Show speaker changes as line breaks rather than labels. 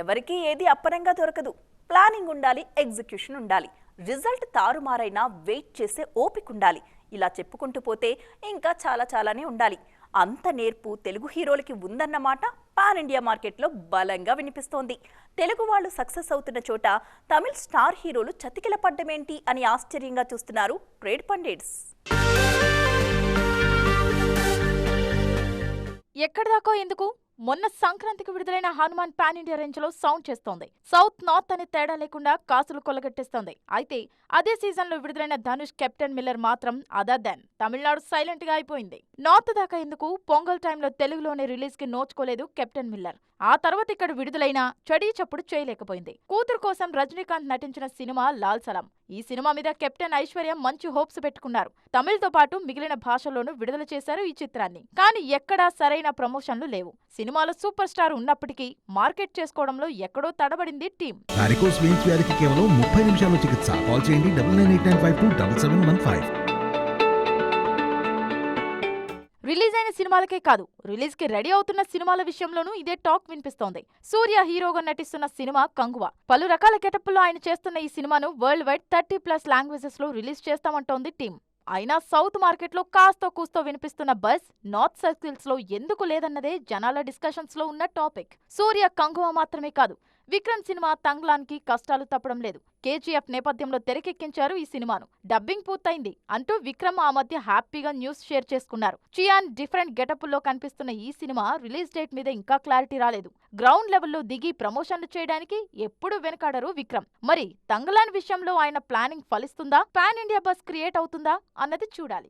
ఎవరికి ఏది అప్పరంగా దొరకదు. ప్లానింగ్ ఉండాలి ఎగ్జిక్యూషన్ ఉండాలి. రిజల్ట్ తారుమారైనా వెయిట్ చేసే ఓపిక ఉండాలి ఇలా చెప్పుకుంటూ పోతే ఇంకా చాలా చాలానే ఉండాలి. అంత నేర్పు తెలుగు హీరోలకి ఉందన్నమాట పాన్ ఇండియా మార్కెట్లో బలంగా వినిపిస్తోంది. తెలుగు వాళ్ళు సక్సెస్ అవుతున్న చోట తమిళ్ స్టార్ హీరోలు చతికిల పడ్డమేంటి అని ఆశ్చర్యంగా చూస్తున్నారు ట్రేడ్ పండిట్స్.
ఎక్కడిదాకో ఎందుకు? మొన్న సంక్రాంతికి విడుదలైన హనుమాన్ పాన్ ఇండియా రేంజ్లో సౌండ్ చేస్తోంది. సౌత్ నార్త్ అనే తేడా లేకుండా కాసులు కొల్లగట్టేస్తోంది అయితే అదే సీజన్లో విడుదలైన ధనుష్ కెప్టెన్ మిల్లర్ మాత్రం అదర్ దాన్. తమిళనాడు సైలెంట్గా అయిపోయింది. నార్త్ దాకా ఎందుకు? పొంగల్ టైంలో తెలుగులోనే రిలీజ్కి నోచుకోలేదు కెప్టెన్ మిల్లర్. ఆ తర్వాత ఇక్కడ విడుదలైన చడీ చప్పుడు చేయలేకపోయింది. కూతురు కోసం రజనీకాంత్ నటించిన సినిమా లాల్ సలాం. ఈ సినిమా మీద కెప్టెన్ ఐశ్వర్య మంచి హోప్స్ పెట్టుకున్నారు. తమిళ్తో పాటు మిగిలిన భాషల్లోనూ విడుదల చేశారు ఈ చిత్రాన్ని. కానీ ఎక్కడా సరైన ప్రమోషన్లు లేవు. సినిమాలో సూపర్ స్టార్ ఉన్నప్పటికీ మార్కెట్ చేసుకోవడంలో ఎక్కడో తడబడింది టీం
వారికోస్ వెయిన్స్ వ్యాధికి కేవలం ముప్పై నిమిషాల్లో చికిత్స. కాల్ చేయండి double nine eight nine five two double seven one five.
Release అయిన సినిమాలకే కాదు రిలీజ్కి రెడీ అవుతున్న సినిమాల విషయంలోనూ ఇదే టాక్ వినిపిస్తోంది. సూర్య హీరోగా నటిస్తున్న సినిమా కంగువ. పలు రకాల గెటప్లో ఆయన చేస్తున్న ఈ సినిమాను వరల్డ్ వైడ్ థర్టీ ప్లస్ లాంగ్వేజెస్లో రిలీజ్ చేస్తామంటోంది టీం అయినా సౌత్ మార్కెట్లో కాస్తో కూస్తో వినిపిస్తున్న బస్ నార్త్ సర్కిల్స్లో ఎందుకు లేదన్నదే జనాల డిస్కషన్స్లో ఉన్న టాపిక్. సూర్య కంగువ మాత్రమే కాదు విక్రమ్ సినిమా తంగ్లాన్కి కష్టాలు తప్పడం లేదు. కేజీఎఫ్ నేపథ్యంలో తెరకెక్కించారు ఈ సినిమాను. డబ్బింగ్ పూర్తయింది అంటూ విక్రమ్ ఆ మధ్య హ్యాపీగా న్యూస్ షేర్ చేసుకున్నారు. చియాన్ డిఫరెంట్ గెటప్ల్లో కనిపిస్తున్న ఈ సినిమా రిలీజ్ డేట్ మీద ఇంకా క్లారిటీ రాలేదు. గ్రౌండ్ లెవెల్లో దిగి ప్రమోషన్లు చేయడానికి ఎప్పుడు వెనకాడరు విక్రమ్. మరి తంగ్లాన్ విషయంలో ఆయన ప్లానింగ్ ఫలిస్తుందా? పాన్ ఇండియా బస్ క్రియేట్ అవుతుందా? అన్నది చూడాలి.